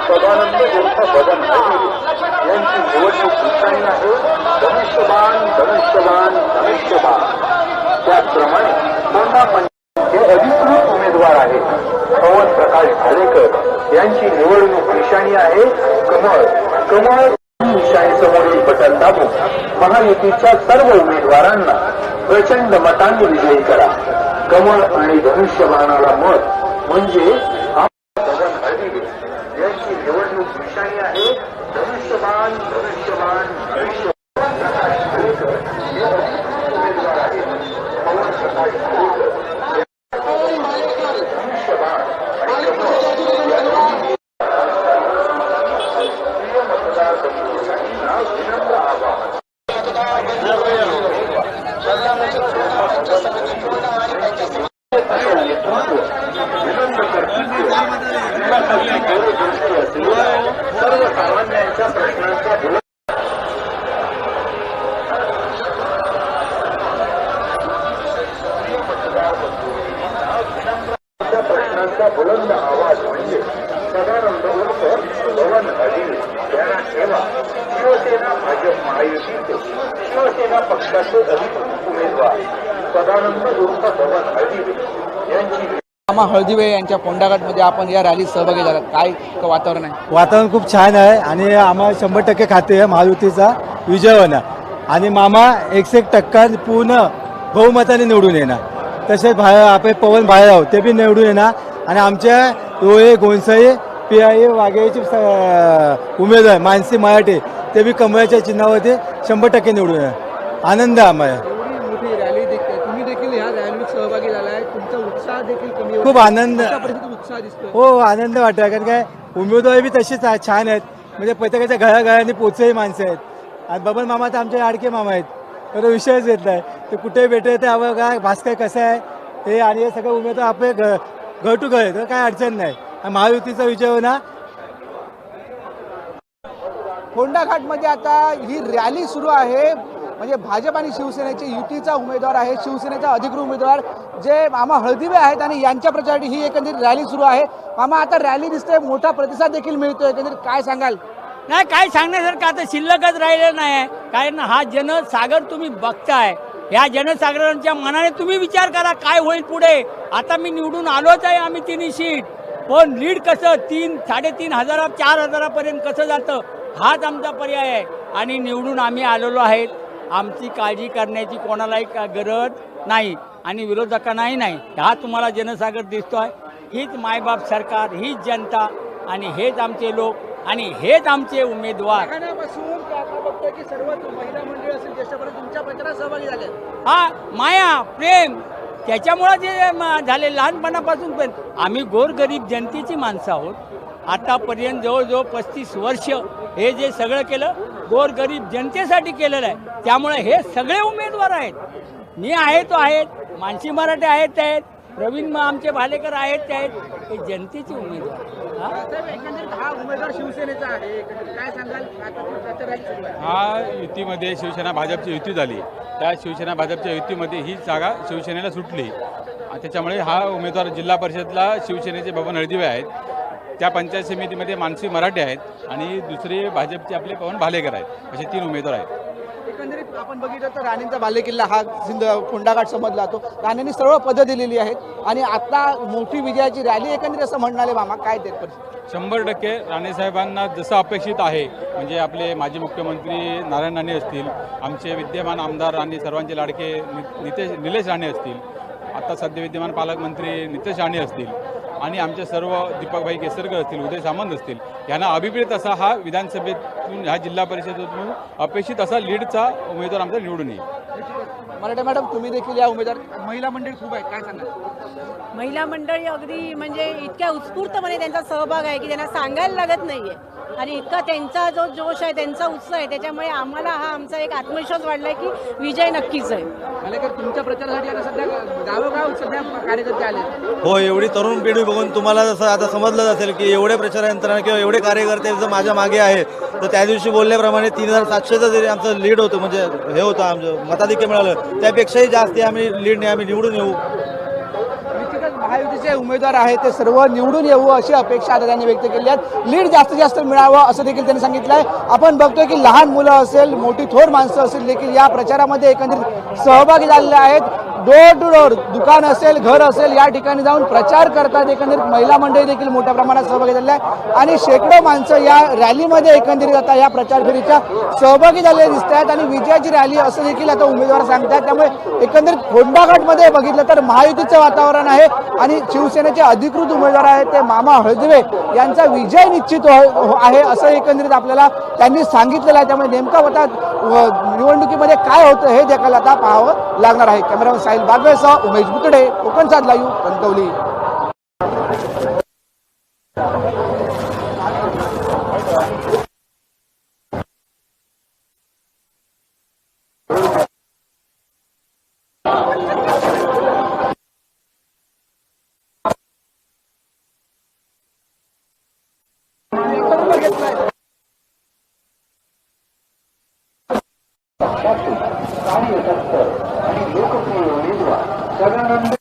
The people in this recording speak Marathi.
सदानंद बदन यांची निवडणूक निशाणी आहे धनुष्यबाण धनुष्यबाण धनुष्यबाण त्याचप्रमाणे कोंडा पंचायत हे अधिकृत उमेदवार आहेत पवन प्रकाश भालेकर यांची निवडणूक निशाणी आहे कमळ कमळ निशाणी बटन दाबून महायुतीच्या सर्व उमेदवारांना प्रचंड मतांनी विजयी करा. कमळ आणि धनुष्यबाणाला मत म्हणजे बबन हळदिगे यांची निवडणूक निशाणी आहे धनुष्यबाण धनुष्यबाण धनुष्यबाण प्रकाश भालेकर हे अधिकृत उमेदवार आहेत पवन प्रकाश भालेकर या- धनुष्यबाण आणि कमळ या दोन्ही प्रिय मतदारसंघांना विनम्र आवाहन विनम्र कर्तृत्व विकासाची दूरदृष्टी असलेल्या सर्वसामान्यांच्या प्रश्नांचा बुलंद त्या प्रश्नांचा बुलंद आवाज म्हणजे सदानंद उर्फ भवन अदिल यांना ठेवा शिवसेना भाजप महायुतीचे शिवसेना पक्षाचे अधिकृत उमेदवार सदानंद उर्फ भवन अदिल यांची मामा हळदिवे यांच्या कोंडाघाटमध्ये आपण या रॅलीत सहभागी झालात. काय वातावरण आहे? वातावरण खूप छान आहे आणि आम्हाला शंभर टक्के खाते आहे महायुतीचा विजय होणार आणि मामा एकशे एक टक्का पूर्ण बहुमताने निवडून येणार. तसेच आपले पवन भायराव ते बी निवडून येणार. आणि आमच्या रोहे गोंसाई पी आय वाघेची उमेदवार मानसी मराठे ते बी कमळाच्या चिन्हावरती शंभर टक्के निवडून आनंद आहे आम्हाला. खूप. आनंद. हो आनंद वाटतो कारण काय उमेदवारी बी तशीच आहे, छान आहेत. म्हणजे प्रत्येकाच्या घराघरांनी पोचही माणसं आहेत. आणि बबन मामा तर आमचे लाडके मामा आहेत. तर विषयच येत नाही ते कुठे भेटले ते आपण काय भास्कर कसं आहे हे आणि हे सगळे उमेदवार आपले घर टू घर तर काय अडचण नाही. आणि महायुतीचा विजय होणार. कोंडाघाटमध्ये आता ही रॅली सुरू आहे. म्हणजे भाजप आणि शिवसेनेचे युतीचा उमेदवार आहे शिवसेनेचा अधिकृत उमेदवार. जे मामा हळदिवे आहेत आणि यांच्या प्रचारासाठी ही एकंदरीत रॅली सुरू आहे. मामा आता रॅली दिसते मोठा प्रतिसाद देखील मिळतोय. एकंदरीत काय सांगाल? नाही काय सांगण्यासारखं आता शिल्लकच राहिलं नाही. आहे कारण हा जनसागर तुम्ही बघताय. या जनसागरांच्या मनाने तुम्ही विचार करा काय होईल पुढे? आता मी निवडून आलोच आहे आम्ही तिन्ही सीट. पण लीड कसं? तीन साडेतीन हजारा चार हजारापर्यंत कसं जातं? हाच आमचा पर्याय आहे. आणि निवडून आम्ही आलेलो आहेत. आमची काळजी करण्याची कोणालाही का गरज नाही आणि विरोधकांनाही नाही. हा तुम्हाला जनसागर दिसतोय. हीच मायबाप सरकार हीच जनता आणि हेच आमचे लोक आणि हेच आमचे उमेदवार. ठाण्यापासून की सर्व महिला मंडळी असेल ज्येष्ठपर्यंत तुमच्या प्रचारात सहभागी झाले हा माया प्रेम त्याच्यामुळं जे झाले लहानपणापासून पण. आम्ही गोरगरीब जनतेची माणसं आहोत. आतापर्यंत जवळजवळ पस्तीस वर्ष हे जे सगळं केलं गोरगरीब जनतेसाठी केलेलं आहे. त्यामुळे हे सगळे उमेदवार आहेत. मी आहे तो आहेत मानसी मराठे आहेत ते आहेत. प्रवीण म- आमचे भालेकर आहेत ते आहेत. हे जनतेचे उमेदवार. हा? साहेब, एकंदरीत उमेदवार शिवसेनेचा आहे. एकंदरीत काय सांगाल? आता प्रचार रॅली सुरू आहे युतीमध्ये शिवसेना भाजपची युती झाली. त्या शिवसेना भाजपच्या युतीमध्ये ही जागा शिवसेनेला सुटली. आणि त्याच्यामुळे हा उमेदवार जिल्हा परिषदला शिवसेनेचे बबन हळदिवे आहेत. त्या पंचायत समितीमध्ये मानसी मराठे आहेत. आणि दुसरे भाजपचे आपले पवन भालेकर आहेत. असे तीन उमेदवार आहेत. एकंदरीत आपण बघितलं तर राणेंचा बालेकिल्ला हा सिंध कुंडाघाट समजला जातो. राणेंनी सर्व पदं दिलेली आहेत. आणि आता मोठी विजयाची रॅली एकंदरीत असं म्हणाले मामा. काय ते शंभर टक्के राणेसाहेबांना जसं अपेक्षित आहे म्हणजे आपले माजी मुख्यमंत्री नारायण राणे असतील आमचे विद्यमान आमदार राणे सर्वांचे लाडके नि- नितेश निलेश राणे असतील आता सध्या विद्यमान पालकमंत्री नितेश राणे असतील आणि आमचे सर्व दीपकभाई केसरकर असतील उदय सामंत असतील यांना अभिप्रेत असा हा विधानसभेतून ह्या जिल्हा परिषदेतून अपेक्षित असा लीडचा उमेदवार आमचा निवडून येईल. मराठे मॅडम तुम्ही देखील या उमेदवार महिला मंडळी खूप आहेत काय सांगाल? महिला मंडळी अगदी म्हणजे इतक्या उत्स्फूर्तपणे त्यांचा सहभाग आहे की त्यांना सांगायला लागत नाहीये. आणि इतका त्यांचा जो जोश आहे त्यांचा उत्साह आहे त्याच्यामुळे आम्हाला हा आमचा एक आत्मविश्वास वाढलाय की विजय नक्कीच आहे. मालेकर तुमच्या प्रचारासाठी आता सध्या गावोगाव सध्या कार्यकर्ते आले हो एवढी तरुण पिढी बघून तुम्हाला जसं आता समजलं असेल की एवढे प्रचार यंत्रणा किंवा एवढे कार्यकर्ते जर माझ्या मागे आहेत तर त्या दिवशी बोलल्याप्रमाणे तीन हजार सातशेचं जरी आमचं लीड होतं म्हणजे हे होतं आमचं मताधिक्य मिळालं. त्यापेक्षाही जास्त आम्ही लीडने आम्ही निवडून येऊ. महायुतीचे उमेदवार आहेत ते सर्व निवडून येऊ अशी अपेक्षा आता त्यांनी व्यक्त केली आहे लीड जास्तीत जास्त मिळावं असं देखील त्यांनी सांगितलं आहे. आपण बघतोय की लहान मुलं असेल मोठी थोर माणसं असेल देखील या प्रचारामध्ये एकंदरीत सहभागी झालेले आहेत. डोर टू डोर दुकान असेल घर असेल या ठिकाणी जाऊन प्रचार करतात एकंदरीत. महिला मंडळी देखील मोठ्या प्रमाणात सहभागी झालेल्या आहे आणि शेकडो माणसं या रॅलीमध्ये एकंदरीत आता या प्रचार फेरीच्या सहभागी झालेले दिसत आहेत. आणि विजयाची रॅली असं देखील आता उमेदवार सांगतात त्यामुळे एकंदरीत फोंडाघाटमध्ये बघितलं तर महायुतीचं वातावरण आहे. आणि शिवसेनेचे अधिकृत उमेदवार आहेत ते मामा हळदवे यांचा विजय निश्चित हो-, हो आहे असं एकंदरीत आपल्याला त्यांनी सांगितलेलं आहे. त्यामुळे नेमकं आता निवडणुकीमध्ये काय होतं हे देखील आता पाहावं लागणार आहे. कॅमेरामॅन साहिल बागवेसह उमेश बुतडे कोकण सात लाईव्ह कणकवली Thank you. कार्यकर्ते आणि लोकप्रिय उमेदवार. सदानंद